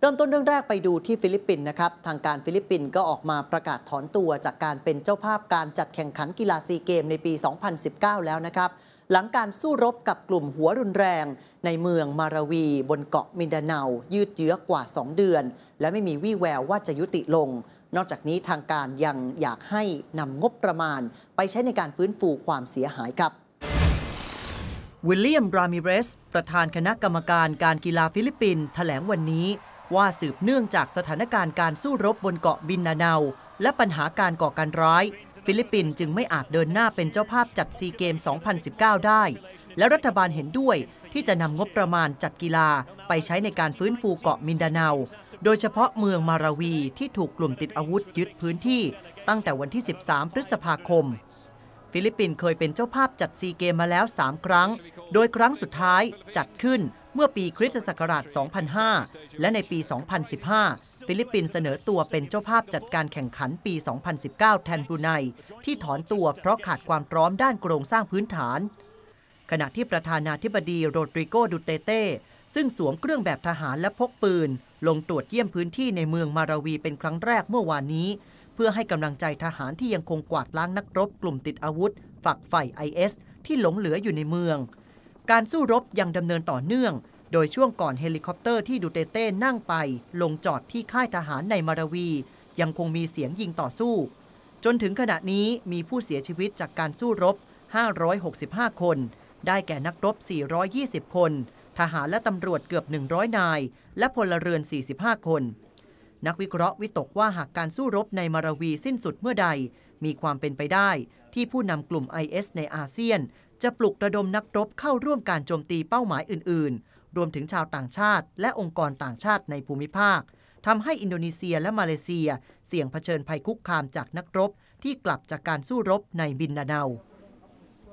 เริ่มต้นเรื่องแรกไปดูที่ฟิลิปปินส์นะครับ ทางการฟิลิปปินส์ก็ออกมาประกาศถอนตัวจากการเป็นเจ้าภาพการจัดแข่งขันกีฬาซีเกมในปี 2019 แล้วนะครับ หลังการสู้รบกับกลุ่มหัวรุนแรง ในเมืองมาราวี บนเกาะมินดาเนายืดเยื้อกว่า 2 เดือน และไม่มีวี่แววว่าจะยุติลง นอกจากนี้ทางการยังอยากให้นำงบประมาณ ไปใช้ในการฟื้นฟูความเสียหายครับวิลเลียม รามิเรส ประธานคณะกรรมการการกีฬาฟิลิปปินส์แถลงวันนี้ ว่าสืบเนื่องจากสถานการณ์การสู้รบบนเกาะบินนาเนา และปัญหาการก่อการร้าย ฟิลิปปินส์จึงไม่อาจเดินหน้าเป็นเจ้าภาพจัดซีเกม 2019 ได้ และรัฐบาลเห็นด้วยที่จะนำงบประมาณจัดกีฬาไปใช้ในการฟื้นฟูเกาะมินดาเนา โดยเฉพาะเมืองมาราวีที่ถูกกลุ่มติดอาวุธยึดพื้นที่ ตั้งแต่วันที่ 13 พฤษภาคมฟิลิปปินส์เคยเป็นเจ้าภาพจัดซีเกมมาแล้ว 3 ครั้ง โดยครั้งสุดท้ายจัดขึ้น เมื่อปีคริสตศักราช 2005 และในปี 2015 ฟิลิปปินส์เสนอตัวเป็นเจ้าภาพจัดการแข่งขันปี 2019 แทนบรูไน ที่ถอนตัวเพราะขาดความพร้อมด้านโครงสร้างพื้นฐาน ขณะที่ประธานาธิบดีโรดริโกดูเตเต้ ซึ่งสวมเครื่องแบบทหารและพกปืน ลงตรวจเยี่ยมพื้นที่ในเมืองมาราวีเป็นครั้งแรกเมื่อวานนี้ เพื่อให้กำลังใจทหารที่ยังคงกวาดล้างนักรบกลุ่มติดอาวุธ ฝักใฝ่ไอเอสที่หลงเหลืออยู่ในเมือง การสู้รบยังดำเนินต่อเนื่อง โดยช่วงก่อนเฮลิคอปเตอร์ที่ดูเตเต้นั่งไป ลงจอดที่ค่ายทหารในมาราวี ยังคงมีเสียงยิงต่อสู้ จนถึงขณะนี้มีผู้เสียชีวิตจากการสู้รบ 565 คน ได้แก่นักรบ 420 คน ทหารและตำรวจเกือบ 100 นาย และพลเรือน 45 คน นักวิเคราะห์วิตกว่าหากการสู้รบในมาราวีสิ้นสุดเมื่อใด มีความเป็นไปได้ ที่ผู้นำกลุ่ม IS ในอาเซียน จะปลุกระดมนักรบเข้าร่วมการโจมตีเป้าหมายอื่น ๆ รวมถึงชาวต่างชาติ และองค์กรต่างชาติในภูมิภาคทำให้อินโดนีเซียและมาเลเซีย เสี่ยงเผชิญภัยคุกคามจากนักรบที่กลับจากการสู้รบในบินนาเนา